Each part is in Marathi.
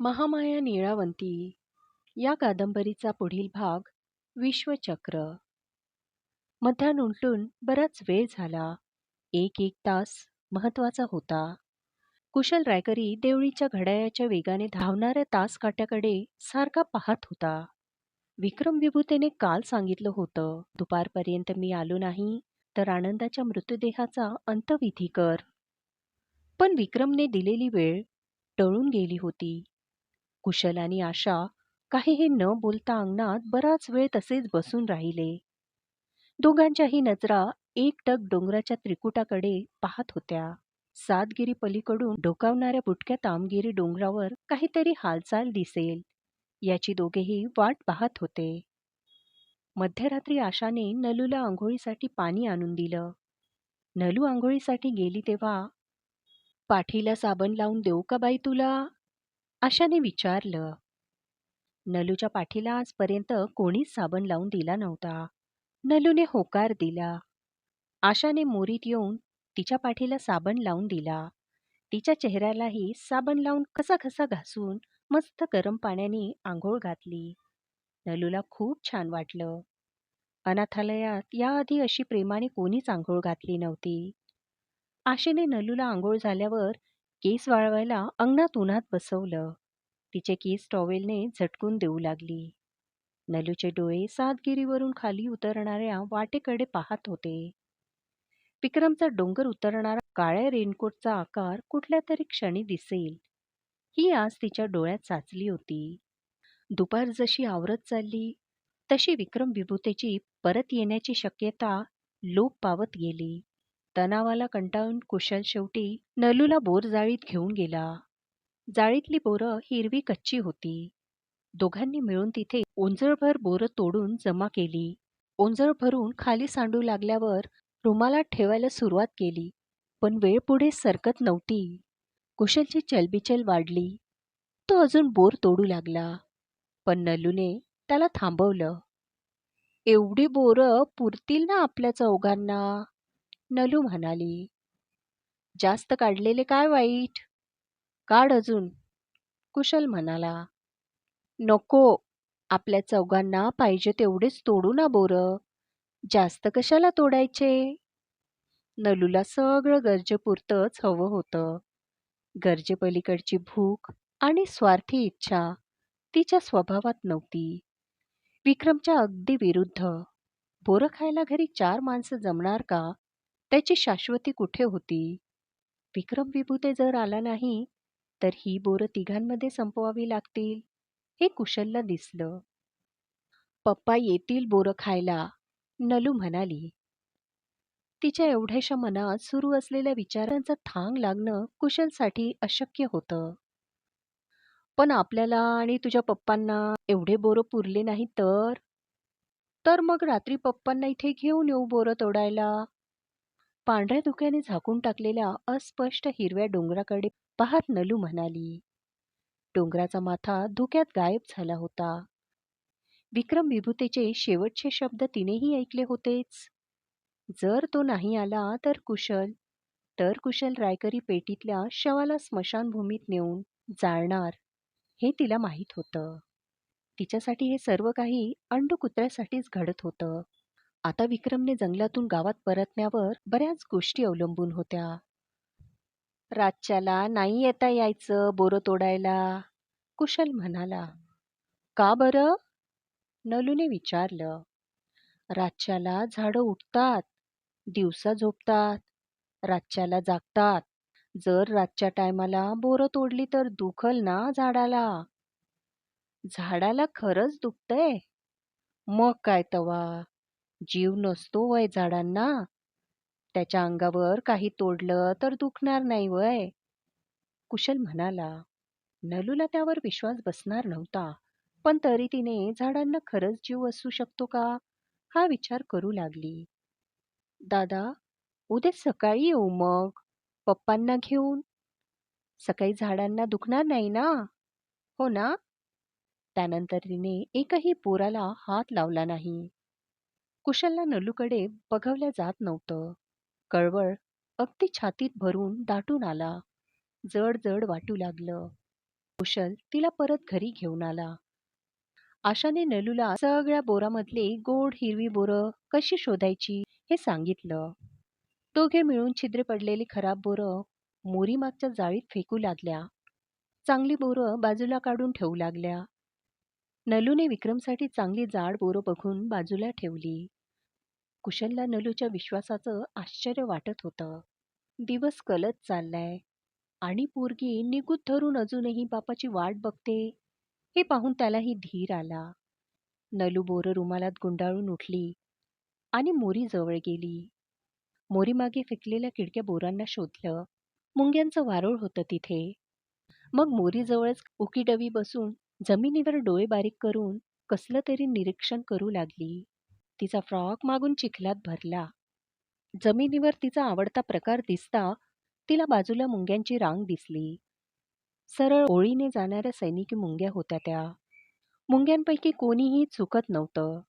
महामाया नीळावंती या कादंबरीचा पुढील भाग विश्वचक्र. मध्यान उलटून बराच वेळ झाला. एक एक तास महत्त्वाचा होता. कुशल रायकरी देवळीच्या घड्याळाच्या वेगाने धावणाऱ्या तास काट्याकडे सारखा पाहत होता. विक्रम विभूतेने काल सांगितलं होतं दुपारपर्यंत मी आलो नाही तर आनंदाच्या मृतदेहाचा अंतविधी कर. पण विक्रमने दिलेली वेळ टळून गेली होती. कुशल आणि आशा काहीही न बोलता अंगणात बराच वेळ तसेच बसून राहिले. दोघांच्याही नजरा एकटक डोंगराच्या त्रिकुटाकडे पाहत होत्या. सातगिरी पलीकडून डोकावणाऱ्या बुटक्या तामगिरी डोंगरावर काहीतरी हालचाल दिसेल याची दोघेही वाट पाहत होते. मध्यरात्री आशाने नलूला आंघोळीसाठी पाणी आणून दिलं. नलू आंघोळीसाठी गेली तेव्हा पाठीला साबण लावून देऊ का बाई तुला? आशाने विचारलं. नलूच्या पाठीला आजपर्यंत कोणीच साबण लावून दिला नव्हता. नलूने होकार दिला. आशाने मोरीत येऊन तिच्या पाठीला साबण लावून दिला. तिच्या चेहऱ्यालाही साबण लावून कसा कसा घासून मस्त गरम पाण्याने आंघोळ घातली. नलूला खूप छान वाटलं. अनाथालयात याआधी अशी प्रेमाने कोणीच आंघोळ घातली नव्हती. आशेने नलूला आंघोळ झाल्यावर केस वाळवायला अंगणात उन्हात बसवलं. तिचे केस टॉवेलने झटकून देऊ लागली. नलूचे डोळे सातगिरीवरून खाली उतरणाऱ्या वाटेकडे पाहत होते. विक्रमचा डोंगर उतरणारा काळ्या रेनकोटचा आकार कुठल्या तरी क्षणी दिसेल. ही आज तिच्या डोळ्यात साचली होती. दुपार जशी आवरत चालली तशी विक्रम विभूतेची परत येण्याची शक्यता लोप पावत गेली. तणावाला कंटाळून कुशल शेवटी नलूला बोर जाळीत घेऊन गेला. जाळीतली बोरं हिरवी कच्ची होती. दोघांनी मिळून तिथे ओंजळभर बोरं तोडून जमा केली. ओंजळ भरून खाली सांडू लागल्यावर रुमालात ठेवायला सुरुवात केली पण वेळ पुढे सरकत नव्हती. कुशलची चलबिचल वाढली. तो अजून बोर तोडू लागला पण नलूने त्याला थांबवलं. एवढी बोरं पुरतील ना आपल्या चौघांना नलू म्हणाली. जास्त काढलेले काय वाईट? काढ अजून. कुशल म्हणाला. नको आपल्या चौघांना पाहिजे तेवढेच तोडू ना बोरं. जास्त कशाला तोडायचे? नलूला सगळं गरजेपुरतंच हवं होतं. गरजेपलीकडची भूक आणि स्वार्थी इच्छा तिच्या स्वभावात नव्हती. विक्रमच्या अगदी विरुद्ध. बोरं खायला घरी चार माणसं जमणार का? त्याची शाश्वती कुठे होती? विक्रम विभूते जर आला नाही तर ही बोरं तिघांमध्ये संपवावी लागतील हे कुशलला दिसलं. पप्पा येतील बोरं खायला नलू म्हणाली. तिच्या एवढ्याशा मनात सुरू असलेल्या विचारांचं थांग लागणं कुशलसाठी अशक्य होतं. पण आपल्याला आणि तुझ्या पप्पांना एवढे बोरं पुरले नाही तर? तर मग रात्री पप्पांना इथे घेऊन येऊ बोरं तोडायला. पांढऱ्या धुक्याने झाकून टाकलेल्या अस्पष्ट हिरव्या डोंगराकडे पाहत नलू म्हणाली. डोंगराचा माथा धुक्यात गायब झाला होता. विक्रम विभूतेचे शेवटचे शब्द तिनेही ऐकले होतेच. जर तो नाही आला तर कुशल तर कुशल रायकरी पेटीतल्या शवाला स्मशानभूमीत नेऊन जाळणार हे तिला माहीत होतं. तिच्यासाठी हे सर्व काही अंडू कुत्र्यासाठीच घडत होतं. आता विक्रमने जंगलातून गावात परतण्यावर बऱ्याच गोष्टी अवलंबून होत्या. रातच्याला नाही येता यायचं बोरं तोडायला. कुशल म्हणाला का बरं? नलूने विचारलं रातच्याला झाडं उठतात दिवसा झोपतात रातच्याला जागतात. जर रातच्या टायमाला बोरं तोडली तर दुखल ना झाडाला. झाडाला खरंच दुखतंय? मग काय तवा? जीव नसतो वय झाडांना. त्याच्या अंगावर काही तोडलं तर दुखणार नाही वय. कुशल म्हणाला नलूला त्यावर विश्वास बसणार नव्हता पण तरी तिने झाडांना खरंच जीव असू शकतो का? हा विचार करू लागली. दादा उद्या सकाळी येऊ मग. पप्पांना घेऊन. सकाळी झाडांना दुखणार नाही ना? हो ना? त्यानंतर तिने एकही पोराला हात लावला नाही. कुशलला नलूकडे बघवल्या जात नव्हतं. कळवळ अगदी छातीत भरून दाटून आला. जड जड वाटू लागलं. कुशल तिला परत घरी घेऊन आला. आशाने नलूला सगळ्या बोरामधले गोड हिरवी बोरं कशी शोधायची हे सांगितलं. दोघे मिळून छिद्रे पडलेली खराब बोरं मोरीमागच्या जाळीत फेकू लागल्या. चांगली बोरं बाजूला काढून ठेवू लागल्या. नलूने विक्रमसाठी चांगली जाड बोरं बघून बाजूला ठेवली. कुशलला नलूच्या विश्वासाचं आश्चर्य वाटत होतं. दिवस कलत चाललाय. आणि पोरगी निगूत धरून अजूनही बापाची वाट बघते. हे पाहून त्यालाही धीर आला. नलू बोरं रुमालात गुंडाळून उठली आणि मोरी जवळ गेली. मोरी मागे फेकलेल्या किडक्या बोरांना शोधलं. मुंग्यांचं वारूळ होतं तिथे. मग मोरीजवळच उकीडवी बसून जमिनीवर डोळे बारीक करून कसलं तरी निरीक्षण करू लागली. तिचा फ्रॉक मागून चिखलात भरला. जमिनीवर तिचा आवडता प्रकार दिसता तिला बाजूला मुंग्यांची रांग दिसली. सरळ ओळीने जाणाऱ्या सैनिकी मुंग्या होत्या त्या. मुंग्यांपैकी कोणीही चुकत नव्हतं.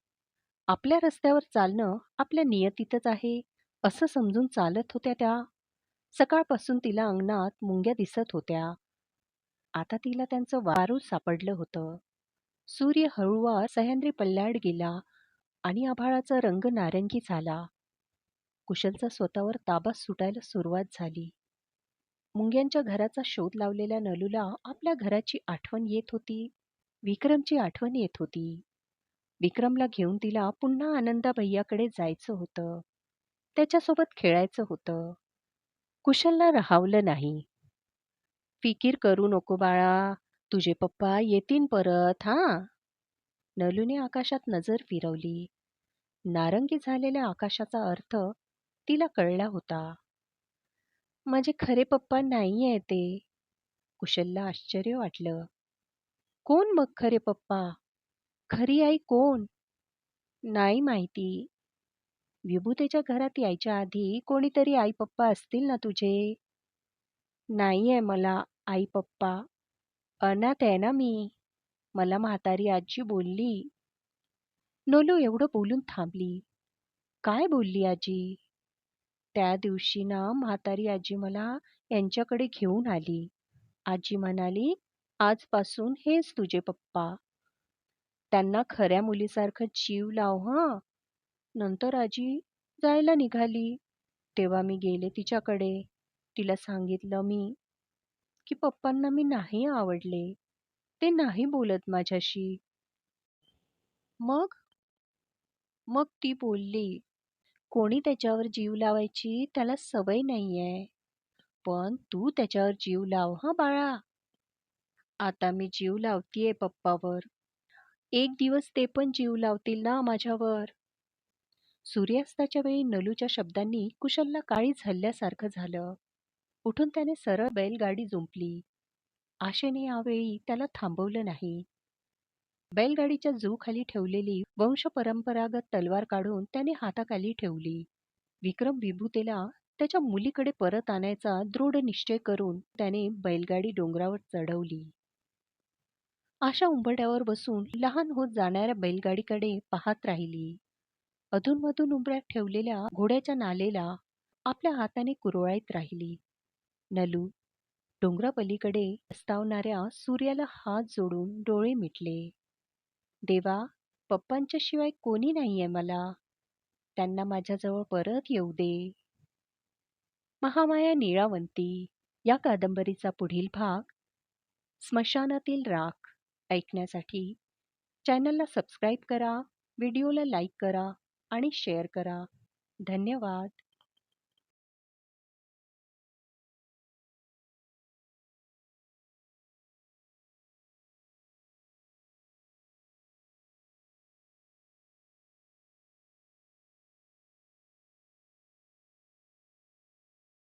आपल्या रस्त्यावर चालणं आपल्या नियतीतच आहे असं समजून चालत होत्या त्या. सकाळपासून तिला अंगणात मुंग्या दिसत होत्या. आता तिला त्यांचं वारूळ सापडलं होतं. सूर्य हळूवार सह्याद्री पल्ल्याड गेला आणि आभाळाचा रंग नारंगी झाला. कुशलचा स्वतःवर ताबा सुटायला सुरुवात झाली. मुंग्यांच्या घराचा शोध लावलेल्या नलूला आपल्या घराची आठवण येत होती. विक्रमची आठवण येत होती. विक्रमला घेऊन तिला पुन्हा आनंदा भैयाकडे जायचं होतं. त्याच्यासोबत खेळायचं होतं. कुशलला राहावलं नाही. फिकीर करू नको बाळा. तुझे पप्पा येतीन परत हा. नलूने आकाशात नजर फिरवली. नारंगी झालेल्या आकाशाचा अर्थ तिला कळला होता. माझे खरे पप्पा नाहीये ते. कुशलला आश्चर्य वाटलं. कोण मग खरे पप्पा? खरी आई कोण? नाही माहिती. विभूतेच्या घरात यायच्या आधी कोणीतरी आई पप्पा असतील ना तुझे? नाहीये मला. आई पप्पा अनाथ आहे ना मी. मला म्हातारी आजी बोलली. नोलू एवढं बोलून थांबली. काय बोलली आजी? त्या दिवशी ना म्हातारी आजी मला यांच्याकडे घेऊन आली. आजी म्हणाली आजपासून हेच तुझे पप्पा. त्यांना खऱ्या मुलीसारखं जीव लाव हं. नंतर आजी जायला निघाली. तेव्हा मी गेले तिच्याकडे. तिला सांगितलं मी की पप्पांना मी नाही आवडले. ते नाही बोलत माझ्याशी. मग? मग ती बोलली कोणी त्याच्यावर जीव लावायची त्याला सवय नाहीये. पण तू त्याच्यावर जीव लाव हा बाळा. आता मी जीव लावतीये पप्पावर. एक दिवस ते पण जीव लावतील ना माझ्यावर. सूर्यास्ताच्या वेळी नलूच्या शब्दांनी कुशलला काळी झाल्यासारखं झालं. उठून त्याने सरळ बैलगाडी जुंपली. आशेने यावेळी त्याला थांबवलं नाही. बैलगाडीच्या जूखाली ठेवलेली वंशपरंपरागत तलवार काढून त्याने हाताखाली ठेवली. विक्रम विभूतेला त्याच्या मुलीकडे परत आणायचा दृढ निश्चय करून त्याने बैलगाडी डोंगरावर चढवली. आशा उंबरट्यावर बसून लहान होत जाणाऱ्या बैलगाडीकडे पाहत राहिली. अधूनमधून उंबऱ्यात ठेवलेल्या घोड्याच्या नालेला आपल्या हाताने कुरवाळीत राहिली. नलू डोंगरापलीकडे अस्तावणाऱ्या सूर्याला हात जोडून डोळे मिटले. देवा पप्पांच्या शिवाय कोणी नाहीये मला. त्यांना माझ्याजवळ परत येऊ दे. महामाया निळावंती या कादंबरीचा पुढील भाग स्मशानातील राख ऐकण्यासाठी चॅनलला सबस्क्राईब करा व्हिडिओला लाईक करा आणि शेअर करा. धन्यवाद.